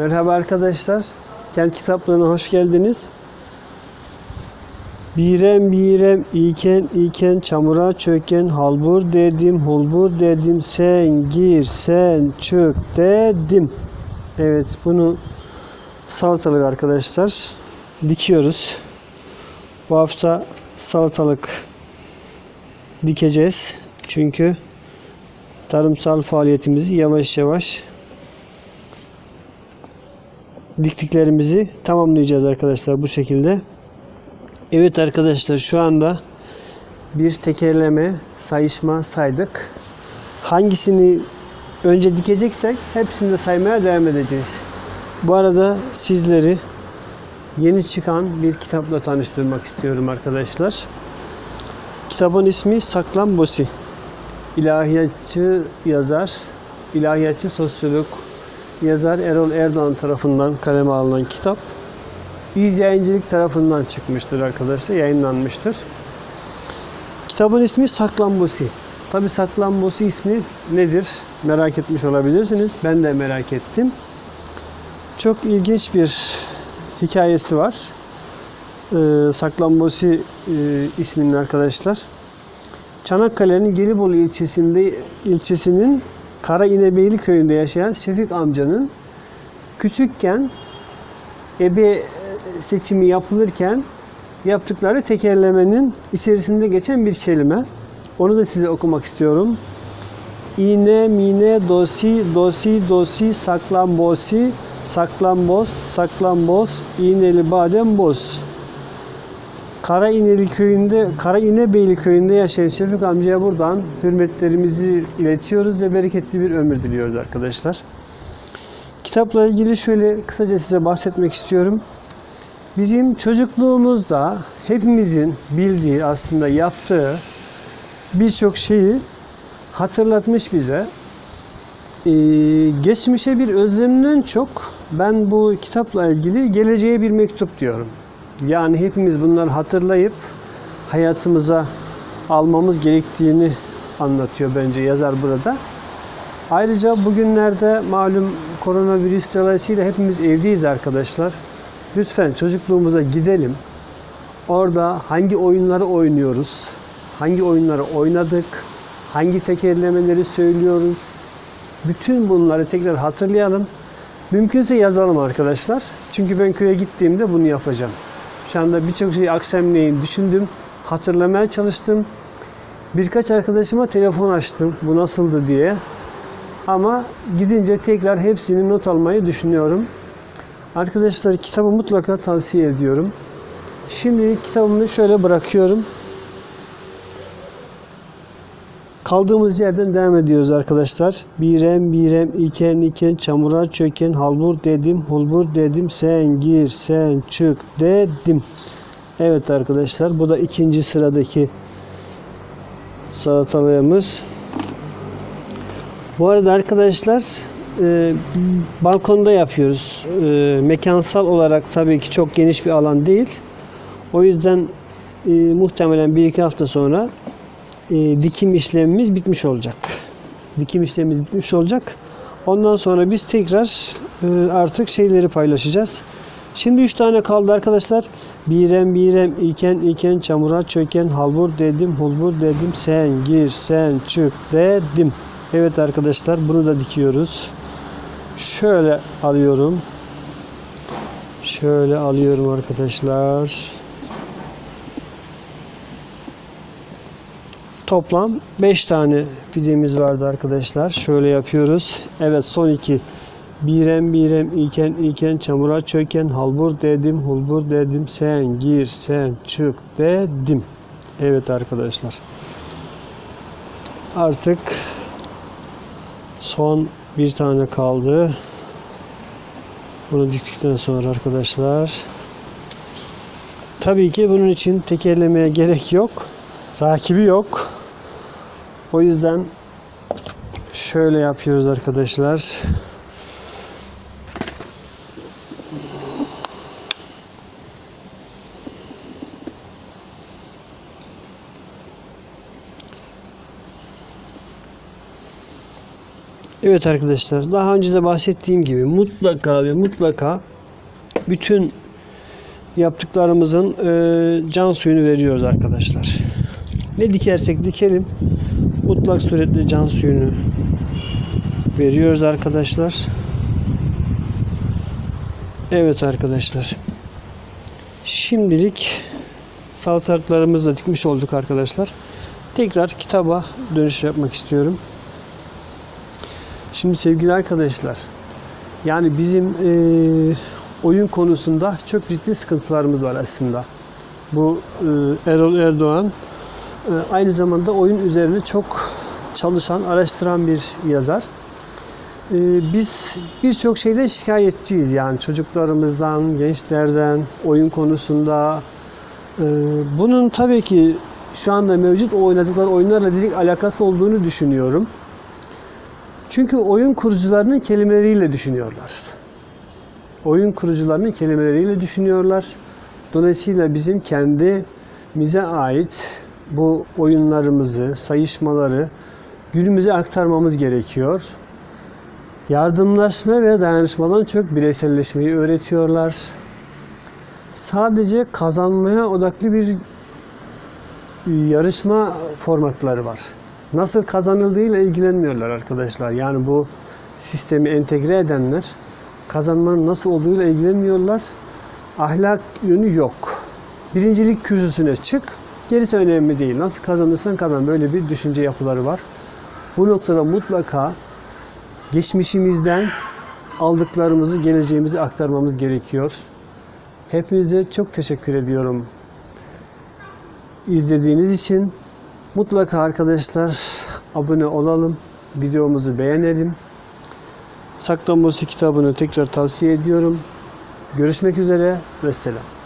Merhaba arkadaşlar. Kent kitaplarına hoş geldiniz. Birem birem iken iken çamura çöken halbur dedim hulbur dedim sen gir sen çık dedim. Evet bunu salatalık arkadaşlar dikiyoruz. Bu hafta salatalık dikeceğiz. Çünkü tarımsal faaliyetimizi yavaş yavaş diktiklerimizi tamamlayacağız arkadaşlar bu şekilde. Evet arkadaşlar şu anda bir tekerleme sayışma saydık. Hangisini önce dikeceksek hepsini de saymaya devam edeceğiz. Bu arada sizleri yeni çıkan bir kitapla tanıştırmak istiyorum arkadaşlar. Kitabın ismi Saklambosi. İlahiyatçı yazar, ilahiyatçı sosyolog yazar Erol Erdoğan tarafından kaleme alınan kitap. İz Yayıncılık tarafından çıkmıştır arkadaşlar, yayınlanmıştır. Kitabın ismi Saklambosi. Tabi Saklambosi ismi nedir? Merak etmiş olabilirsiniz. Ben de merak ettim. Çok ilginç bir hikayesi var. Ee, Saklambosi e, isminin arkadaşlar. Çanakkale'nin Gelibolu ilçesinde ilçesinin Kara İnebeyli köyünde yaşayan Şefik amcanın küçükken ebe seçimi yapılırken yaptıkları tekerlemenin içerisinde geçen bir kelime. Onu da size okumak istiyorum. İğne, mine, dosi, dosi, dosi, saklambosi, saklamboz, saklamboz, iğneli badem boz. Kara İneli köyünde, Kara İnebeyli köyünde yaşayan Şefik amcaya buradan hürmetlerimizi iletiyoruz ve bereketli bir ömür diliyoruz arkadaşlar. Kitapla ilgili şöyle kısaca size bahsetmek istiyorum. Bizim çocukluğumuzda hepimizin bildiği aslında yaptığı birçok şeyi hatırlatmış bize. Ee, geçmişe bir özlemden çok ben bu kitapla ilgili geleceğe bir mektup diyorum. Yani hepimiz bunları hatırlayıp hayatımıza almamız gerektiğini anlatıyor bence yazar burada. Ayrıca bugünlerde malum koronavirüs dolayısıyla hepimiz evdeyiz arkadaşlar. Lütfen çocukluğumuza gidelim. Orada hangi oyunları oynuyoruz? Hangi oyunları oynadık? Hangi tekerlemeleri söylüyoruz? Bütün bunları tekrar hatırlayalım. Mümkünse yazalım arkadaşlar. Çünkü ben köye gittiğimde bunu yapacağım. Şu anda birçok şeyi akşamleyin düşündüm, hatırlamaya çalıştım. Birkaç arkadaşıma telefon açtım bu nasıldı diye. Ama gidince tekrar hepsini not almayı düşünüyorum. Arkadaşlar kitabı mutlaka tavsiye ediyorum. Şimdi kitabımı şöyle bırakıyorum. Kaldığımız yerden devam ediyoruz arkadaşlar. Birem birem iken iken çamura çöken halbur dedim hulbur dedim sen gir sen çık dedim. Evet arkadaşlar bu da ikinci sıradaki salatalığımız. Bu arada arkadaşlar e, balkonda yapıyoruz. E, mekansal olarak tabii ki çok geniş bir alan değil. O yüzden e, muhtemelen bir iki hafta sonra e, dikim işlemimiz bitmiş olacak. Dikim işlemimiz bitmiş olacak. Ondan sonra biz tekrar e, artık şeyleri paylaşacağız. Şimdi üç tane kaldı arkadaşlar. Birem birem iken iken çamura çöken halbur dedim hulbur dedim sen gir sen çık dedim. Evet arkadaşlar bunu da dikiyoruz. Şöyle alıyorum. Şöyle alıyorum arkadaşlar. Toplam 5 tane pidemiz vardı arkadaşlar. Şöyle yapıyoruz. Evet son iki. Birem birem iken iken çamura çöken halbur dedim hulbur dedim sen gir sen çık dedim. Evet arkadaşlar. Artık son bir tane kaldı. Bunu diktikten sonra arkadaşlar. Tabii ki bunun için tekerlemeye gerek yok. Rakibi yok. O yüzden şöyle yapıyoruz arkadaşlar. Evet arkadaşlar daha önce de bahsettiğim gibi mutlaka ve mutlaka bütün yaptıklarımızın e, can suyunu veriyoruz arkadaşlar. Ne dikersek dikelim mutlak suretle can suyunu veriyoruz arkadaşlar. Evet arkadaşlar. Şimdilik salatalıklarımızı da dikmiş olduk arkadaşlar. Tekrar kitaba dönüş yapmak istiyorum. Şimdi sevgili arkadaşlar, yani bizim eee, oyun konusunda çok ciddi sıkıntılarımız var aslında. Bu eee, Erol Erdoğan aynı zamanda oyun üzerine çok çalışan, araştıran bir yazar. Eee, biz birçok şeyde şikayetçiyiz yani çocuklarımızdan, gençlerden, oyun konusunda. Eee, bunun tabii ki şu anda mevcut oynadıkları oyunlarla direkt alakası olduğunu düşünüyorum. Çünkü oyun kurucularının kelimeleriyle düşünüyorlar. Oyun kurucularının kelimeleriyle düşünüyorlar. Dolayısıyla bizim kendimize ait bu oyunlarımızı, sayışmaları günümüze aktarmamız gerekiyor. Yardımlaşma ve dayanışmadan çok bireyselleşmeyi öğretiyorlar. Sadece kazanmaya odaklı bir yarışma formatları var. Nasıl kazanıldığıyla ilgilenmiyorlar arkadaşlar. Yani bu sistemi entegre edenler kazanmanın nasıl olduğuyla ilgilenmiyorlar. Ahlak yönü yok. Birincilik kürsüsüne çık. Gerisi önemli değil. Nasıl kazanırsan kazan. Böyle bir düşünce yapıları var. Bu noktada mutlaka geçmişimizden aldıklarımızı geleceğimize aktarmamız gerekiyor. Hepinize çok teşekkür ediyorum izlediğiniz için. Mutlaka arkadaşlar abone olalım. Videomuzu beğenelim. Saklambaçı kitabını tekrar tavsiye ediyorum. Görüşmek üzere. Vesselam.